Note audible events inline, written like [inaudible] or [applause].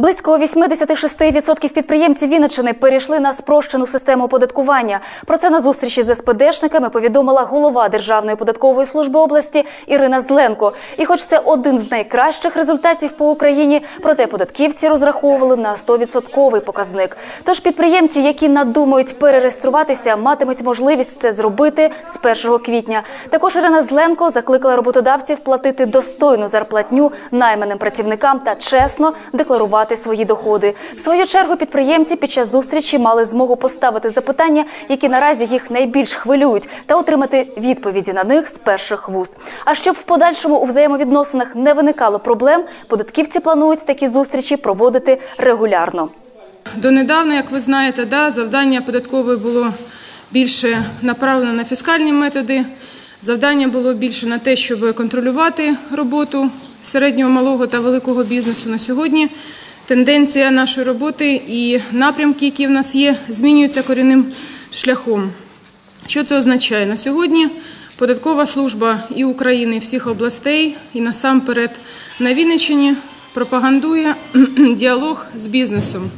Близько 86% підприємців Вінниччини перейшли на спрощену систему оподаткування. Про це на зустрічі з СПДшниками повідомила голова Державної податкової служби області Ірина Зленко. І, хоч це один з найкращих результатів по Україні, проте податківці розраховували на 100% показник. Тож підприємці, які надумають перереєструватися, матимуть можливість це зробити з 1 квітня. Також Ірина Зленко закликала роботодавців платити достойну зарплатню найманим працівникам та чесно декларувати свої доходи. В свою чергу підприємці під час зустрічі мали змогу поставити запитання, які наразі їх найбільш хвилюють, та отримати відповіді на них з перших вуст. А щоб в подальшому у взаємовідносинах не виникало проблем, податківці планують такі зустрічі проводити регулярно. Донедавна, як ви знаєте, да, завдання податкової було більше направлено на фіскальні методи. Завдання було більше на те, щоб контролювати роботу середнього, малого та великого бізнесу на сьогодні. Тенденція нашої роботи і напрямки, які в нас є, змінюються корінним шляхом. Що це означає? На сьогодні податкова служба і України, і всіх областей, і насамперед на Вінниччині пропагандує [clears throat] діалог з бізнесом.